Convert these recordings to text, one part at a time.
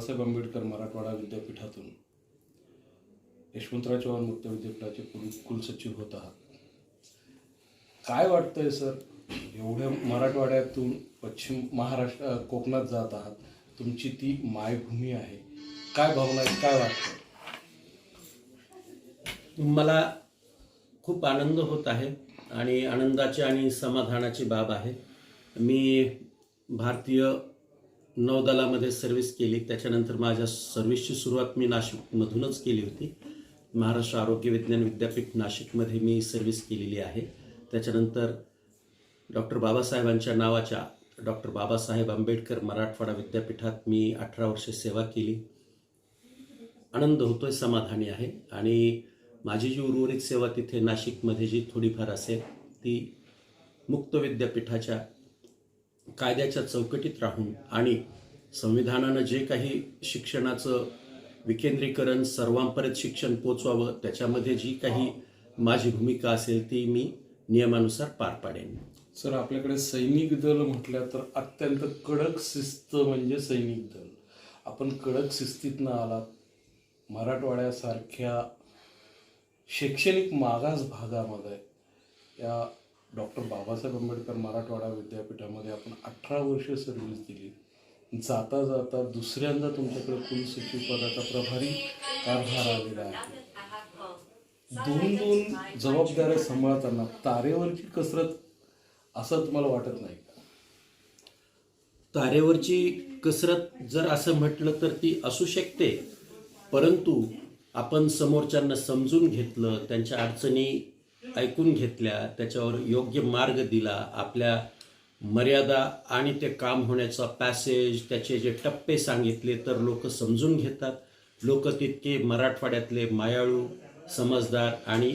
बाबासाहेब आंबेडकर मराठवाडा विद्यापीठातून यशवंतराव चव्हाण मुक्त विद्यापीठाचे कुल कुलसचिव होत आहात. काय वाटतंय सर? एवढ्या मराठवाड्यातून पश्चिम महाराष्ट्र कोकणात जात आहात. तुमची ती मायभूमी आहे. काय भावना आहे काय वाटतं मला खूप आनंद होत आहे आणि आनंदाची आणि समाधानाची बाब आहे. मी भारतीय नौदलामध्ये सर्व्हिस केली. त्याच्यानंतर माझ्या सर्व्हिसची सुरुवात मी नाशिकमधूनच केली होती. महाराष्ट्र आरोग्य विज्ञान विद्यापीठ नाशिकमध्ये मी सर्व्हिस केलेली आहे. त्याच्यानंतर डॉक्टर बाबासाहेबांच्या नावाच्या डॉक्टर बाबासाहेब आंबेडकर मराठवाडा विद्यापीठात मी अठरा वर्षे सेवा केली. आनंद होतोय समाधानी आहे. आणि माझी जी उर्वरित सेवा तिथे नाशिकमध्ये जी थोडीफार असेल ती मुक्त विद्यापीठाच्या कायद्याच्या चौकटीत राहून आणि संविधानानं जे काही शिक्षणाचं विकेंद्रीकरण सर्वांपर्यंत शिक्षण पोचवावं त्याच्यामध्ये जी काही माझी भूमिका असेल ती मी नियमानुसार पार पाडेन. सर आपल्याकडे सैनिक दल म्हटलं तर अत्यंत कडक शिस्त म्हणजे सैनिक दल. आपण कडक शिस्तीतनं आलात. मराठवाड्यासारख्या शैक्षणिक मागास भागामध्ये या डॉक्टर बाबासाहेब आंबेडकर मराठवाडा विद्यापीठामध्ये आपण अठरा वर्ष सर्व्हिस दिली. जाता जाता दुसऱ्यांदा तुमच्याकडे कुलसचिव पदाचा प्रभारी कारभार आलेला आहे? दोन दोन जबाबदाऱ्या सांभाळताना तारेवरची कसरत असं तुम्हाला वाटत नाही का? तारेवरची कसरत जर असं म्हटलं तर ती असू शकते परंतु आपण समोरच्यांना समजून घेतलं त्यांच्या अडचणी ऐकून घेतल्या त्याच्यावर योग्य मार्ग दिला आपल्या मर्यादा आणि ते काम होण्याचा पॅसेज त्याचे जे टप्पे सांगितले तर लोक समजून घेतात. लोक तितके मराठवाड्यातले मायाळू समजदार आणि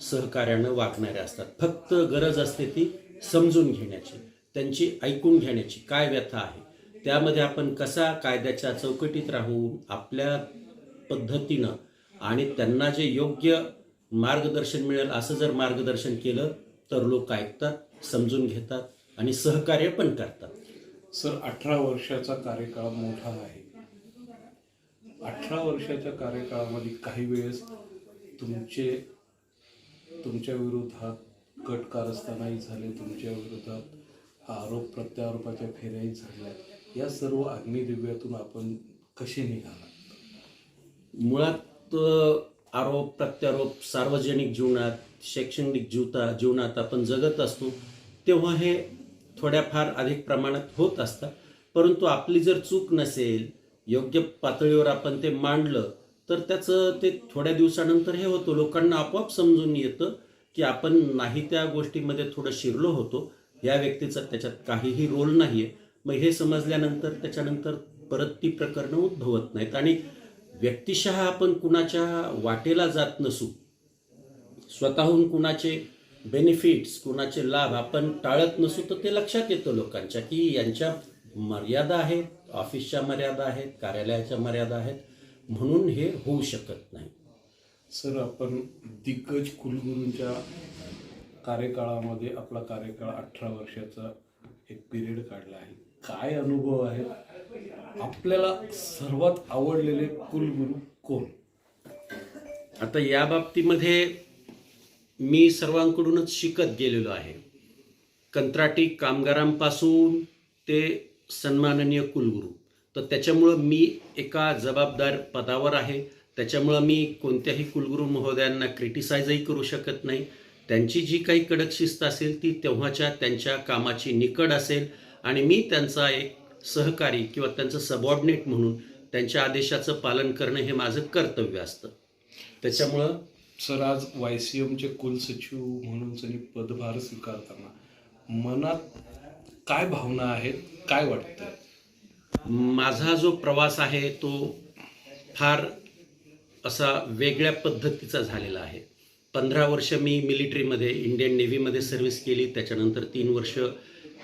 सहकार्यानं वागणारे असतात. फक्त गरज असते ती समजून घेण्याची त्यांची ऐकून घेण्याची काय व्यथा आहे? त्यामध्ये आपण कसा कायद्याच्या चौकटीत राहून आपल्या पद्धतीनं आणि त्यांना जे योग्य मार्गदर्शन मिळेल असं जर मार्गदर्शन केलं तर लोक ऐकतात समजून घेतात आणि सहकार्य पण करतात. सर अठरा वर्षाचा कार्यकाळ मोठा आहे. अठरा वर्षाच्या कार्यकाळामध्ये काही वेळेस तुमचे तुमच्या विरोधात कट कारस्थानही झाले तुमच्या विरोधात आरोप प्रत्यारोपाच्या फेऱ्याही झाल्या. या सर्व अग्निदिव्यातून आपण कसे निघाला मुळात आरोप प्रत्यारोप सार्वजनिक जीवनात शैक्षणिक जीवता जीवनात आपण जगत असतो तेव्हा हे थोड्याफार अधिक प्रमाणात होत असतात परंतु आपली जर चूक नसेल योग्य पातळीवर आपण ते मांडलं तर त्याचं ते थोड्या दिवसानंतर हे होतं. लोकांना आपोआप समजून येतं की आपण नाही त्या गोष्टीमध्ये थोडं शिरलो होतो. या व्यक्तीचा त्याच्यात काहीही रोल नाही आहे मग हे समजल्यानंतर त्याच्यानंतर परत ती प्रकरणं उद्भवत नाहीत. आणि व्यक्तिशः आपण कुणाच्या वाटेला जात नसू स्वतःहून कुणाचे बेनिफिट्स कुणाचे लाभ आपण टाळत नसू तर ते लक्षात येतं लोकांच्या की यांच्या मर्यादा आहेत ऑफिसच्या मर्यादा आहेत कार्यालयाच्या मर्यादा आहेत. म्हणून हे होऊ शकत नाही. सर आपण दिग्गज कुलगुरूंच्या कार्यकाळामध्ये आपला कार्यकाळ अठरा वर्षाचा एक पिरियड काढला आहे. काय अनुभव आहे? आपल्याला सर्वात आवडलेले कुलगुरू कोण? आता या बाबतीमध्ये मी सर्वांकडूनच शिकत गेलेलो आहे. कंत्राटी कामगारांपासून ते सन्माननीय कुलगुरू. तर त्याच्यामुळं मी एका जबाबदार पदावर आहे. त्याच्यामुळं मी कोणत्याही कुलगुरू महोदयांना क्रिटिसाइजही करू शकत नाही. त्यांची जी काही कडक शिस्त असेल ती तेव्हाच्या त्यांच्या कामाची निकड असेल आणि मी त्यांचा एक सहकारी किंवा त्यांचं सबऑर्डिनेट म्हणून त्यांच्या आदेशाचं पालन करणं हे माझं कर्तव्य असतं. त्याच्यामुळं सर आज वाय सी एमचे कुलसचिव म्हणून त्यांनी पदभार स्वीकारताना मनात काय भावना आहेत काय वाटतं माझा जो प्रवास आहे तो फार असा वेगळ्या पद्धतीचा झालेला आहे. पंधरा वर्ष मी मिलिटरीमध्ये इंडियन नेव्हीमध्ये सर्व्हिस केली त्याच्यानंतर तीन वर्ष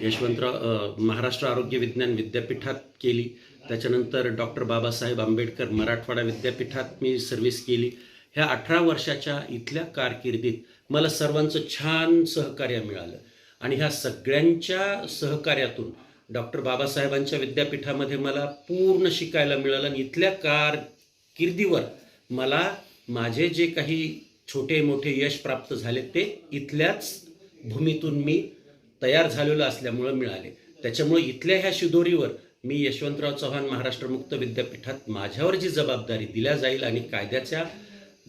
यशवंतराव महाराष्ट्र आरोग्य विज्ञान विद्यापीठात केली. त्याच्यानंतर डॉक्टर बाबासाहेब आंबेडकर मराठवाडा विद्यापीठात मी सर्व्हिस केली. ह्या अठरा वर्षाच्या इथल्या कारकिर्दीत मला सर्वांचं छान सहकार्य मिळालं. आणि ह्या सगळ्यांच्या सहकार्यातून डॉक्टर बाबासाहेबांच्या विद्यापीठामध्ये मला पूर्ण शिकायला मिळालं. आणि इथल्या कारकिर्दीवर मला माझे जे काही छोटे मोठे यश प्राप्त झाले ते इथल्याच भूमीतून मी तयार झालेलं असल्यामुळं मिळाले. त्याच्यामुळे इथल्या ह्या शिदोरीवर मी यशवंतराव चव्हाण महाराष्ट्र मुक्त विद्यापीठात माझ्यावर जी जबाबदारी दिल्या जाईल आणि कायद्याच्या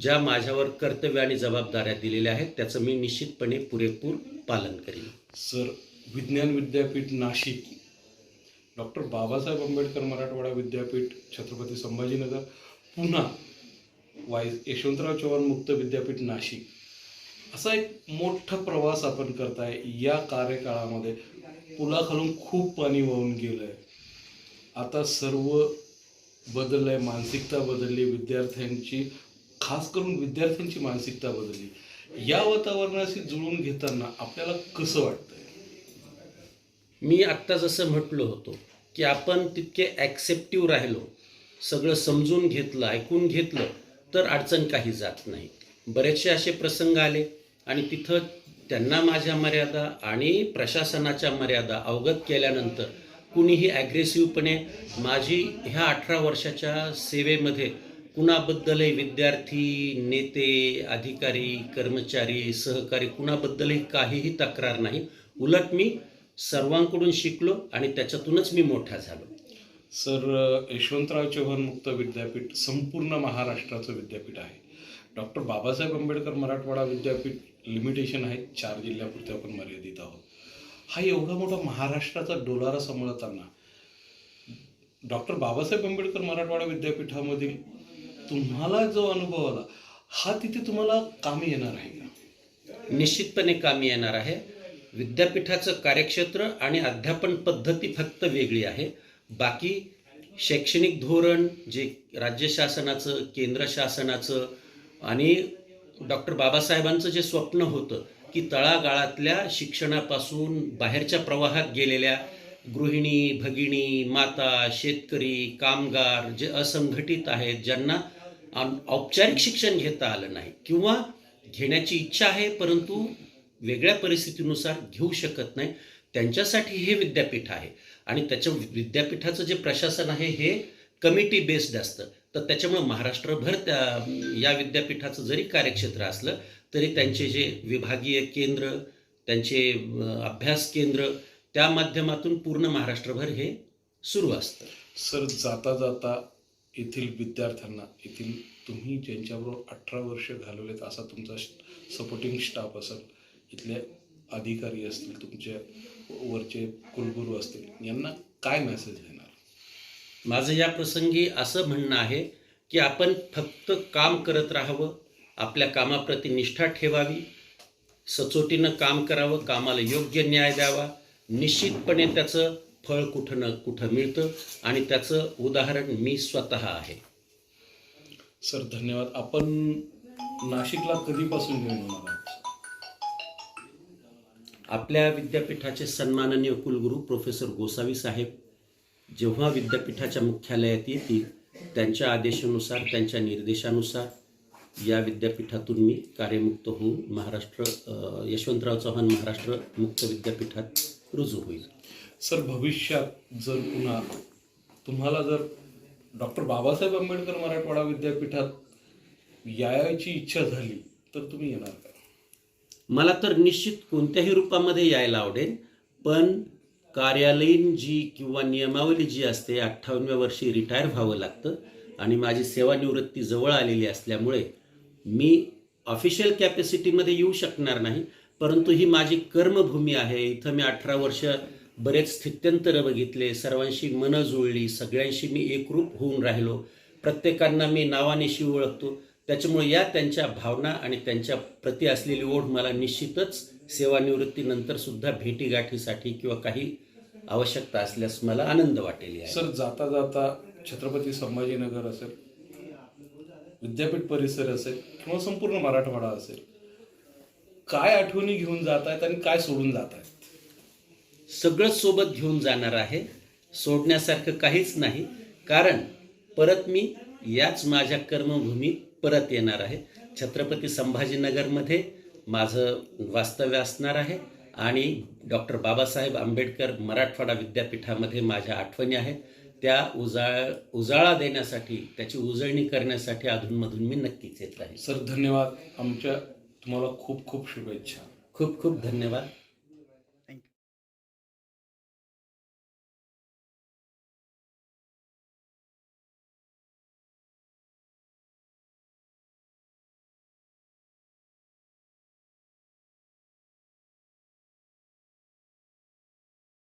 ज्या माझ्यावर कर्तव्य आणि जबाबदाऱ्या दिलेल्या आहेत त्याचं मी निश्चितपणे पुरेपूर पालन करेन. सर विज्ञान विद्यापीठ नाशिक. डॉक्टर बाबासाहेब आंबेडकर मराठवाडा विद्यापीठ छत्रपती संभाजीनगर पुन्हा वाय यशवंतराव चव्हाण मुक्त विद्यापीठ नाशिक. असा एक मोठा प्रवास आपण करताय. या कार्यकाळामध्ये पुलाखालून खूप पाणी वाहून गेलं आहे आता सर्व बदललंय आहे मानसिकता बदलली विद्यार्थ्यांची खास करून विद्यार्थ्यांची मानसिकता बदलली. या वातावरणाशी जुळून घेताना आपल्याला कसं वाटतंय? मी आत्ता जसं म्हटलो होतो की आपण तितके ॲक्सेप्टिव्ह राहिलो सगळं समजून घेतलं ऐकून घेतलं तर अडचण काही जात नाही. बरेचसे असे प्रसंग आले आणि तिथं त्यांना माझ्या मर्यादा आणि प्रशासनाच्या मर्यादा अवगत केल्यानंतर कुणीही ॲग्रेसिव्हपणे माझी ह्या अठरा वर्षाच्या सेवेमध्ये कुणाबद्दलही विद्यार्थी नेते अधिकारी कर्मचारी सहकारी कुणाबद्दलही काहीही तक्रार नाही. उलट मी सर्वांकडून शिकलो आणि त्याच्यातूनच मी मोठा झालो. सर यशवंतराव चव्हाण मुक्त विद्यापीठ संपूर्ण महाराष्ट्राचं विद्यापीठ आहे. डॉक्टर बाबासाहेब आंबेडकर मराठवाडा विद्यापीठ लिमिटेशन आहे चार जिल्ह्यापुरते आपण मर्यादित आहोत. हा एवढा मोठा महाराष्ट्राचा डोलारा सांभाळताना डॉक्टर बाबासाहेब आंबेडकर मराठवाडा विद्यापीठामधील तुम्हाला जो अनुभव आला हा तिथे तुम्हाला कामी येणार आहे का? निश्चितपणे कामी येणार आहे. विद्यापीठाचं कार्यक्षेत्र आणि अध्यापन पद्धती फक्त वेगळी आहे. बाकी शैक्षणिक धोरण जे राज्य शासनाचं केंद्र शासनाचं आणि डॉक्टर बाबासाहेबांचं जे स्वप्न होतं की तळागाळातल्या शिक्षणापासून बाहेरच्या प्रवाहात गेलेल्या गृहिणी भगिनी माता शेतकरी कामगार जे असंघटित आहेत ज्यांना औपचारिक शिक्षण घेता आलं नाही किंवा घेण्याची इच्छा आहे परंतु वेगळ्या परिस्थितीनुसार घेऊ शकत नाही त्यांच्यासाठी हे विद्यापीठ आहे. आणि त्याच्या विद्यापीठाचं जे प्रशासन आहे हे कमिटी बेस्ड असतं. तर त्याच्यामुळे महाराष्ट्रभर त्या या विद्यापीठाचं जरी कार्यक्षेत्र असलं तरी त्यांचे जे विभागीय केंद्र त्यांचे अभ्यास केंद्र त्या माध्यमातून पूर्ण महाराष्ट्रभर हे सुरू असतं. सर जाता जाता येथील विद्यार्थ्यांना येथील तुम्ही ज्यांच्याबरोबर अठरा वर्ष घालवलेत असा तुमचा सपोर्टिंग स्टाफ असेल इथले अधिकारी असतील तुमचे वरचे कुलगुरू असतील यांना काय मेसेज देणार? माझं या प्रसंगी असं म्हणणं आहे की आपण फक्त काम करत राहावं आपल्या कामाप्रती निष्ठा ठेवावी सचोटीनं काम करावं कामाला योग्य न्याय द्यावा निश्चितपणे त्याचं फळ कुठं न कुठं मिळतं आणि त्याचं उदाहरण मी स्वतः आहे. सर धन्यवाद. आपण नाशिकला कधीपासून घेऊन होणार आपल्या विद्यापीठाचे सन्माननीय कुलगुरू प्रोफेसर गोसावी साहेब जेव्हा विद्यापीठाच्या मुख्यालयात येतील त्यांच्या आदेशानुसार त्यांच्या निर्देशानुसार या विद्यापीठातून मी कार्यमुक्त होऊन महाराष्ट्र यशवंतराव चव्हाण महाराष्ट्र मुक्त विद्यापीठात रुजू होईल. सर भविष्यात जर पुन्हा तुम्हाला जर डॉक्टर बाबासाहेब आंबेडकर मराठवाडा विद्यापीठात यायची इच्छा झाली तर तुम्ही येणार का? मला तर निश्चित कोणत्याही रूपामध्ये यायला आवडेल पण कार्यालयीन जी किंवा नियमावली जी असते अठ्ठावन्नव्या वर्षी रिटायर व्हावं लागतं आणि माझी सेवानिवृत्ती जवळ आलेली असल्यामुळे मी ऑफिशियल कॅपॅसिटीमध्ये येऊ शकणार नाही परंतु ही माझी कर्मभूमी आहे. इथं मी अठरा वर्ष बरेच स्थित्यंतरं बघितले सर्वांशी मनं जुळली सगळ्यांशी मी एकरूप होऊन राहिलो. प्रत्येकांना मी नावानिशी ओळखतो. त्याच्यामुळे या त्यांच्या भावना आणि त्यांच्या प्रती असलेली ओढ मला निश्चितच सेवानिवृत्तीनंतर सुद्धा भेटीगाठीसाठी किंवा काही आवश्यकता असल्यास मला आनंद वाटेल. सर जाता जाता छत्रपती संभाजीनगर असेल विद्यापीठ परिसर असेल किंवा संपूर्ण मराठवाडा असेल काय आठवणी घेऊन जात आहेत आणि काय सोडून जात आहेत सगळंच सोबत घेऊन जाणार आहे. सोडण्यासारखं काहीच नाही. कारण परत मी याच माझ्या कर्मभूमीत परत येणार आहे. छत्रपती संभाजीनगरमध्ये माझं वास्तव्य असणार आहे. आणि डॉक्टर बाबासाहेब आंबेडकर मराठवाडा विद्यापीठामध्ये माझ्या आठवणी आहेत. त्या उजाळ उजाळा देण्यासाठी त्याची उजळणी करण्यासाठी अधूनमधून मी नक्कीच येत राहील सर धन्यवाद. आमच्या तुम्हाला खूप खूप शुभेच्छा. खूप खूप धन्यवाद.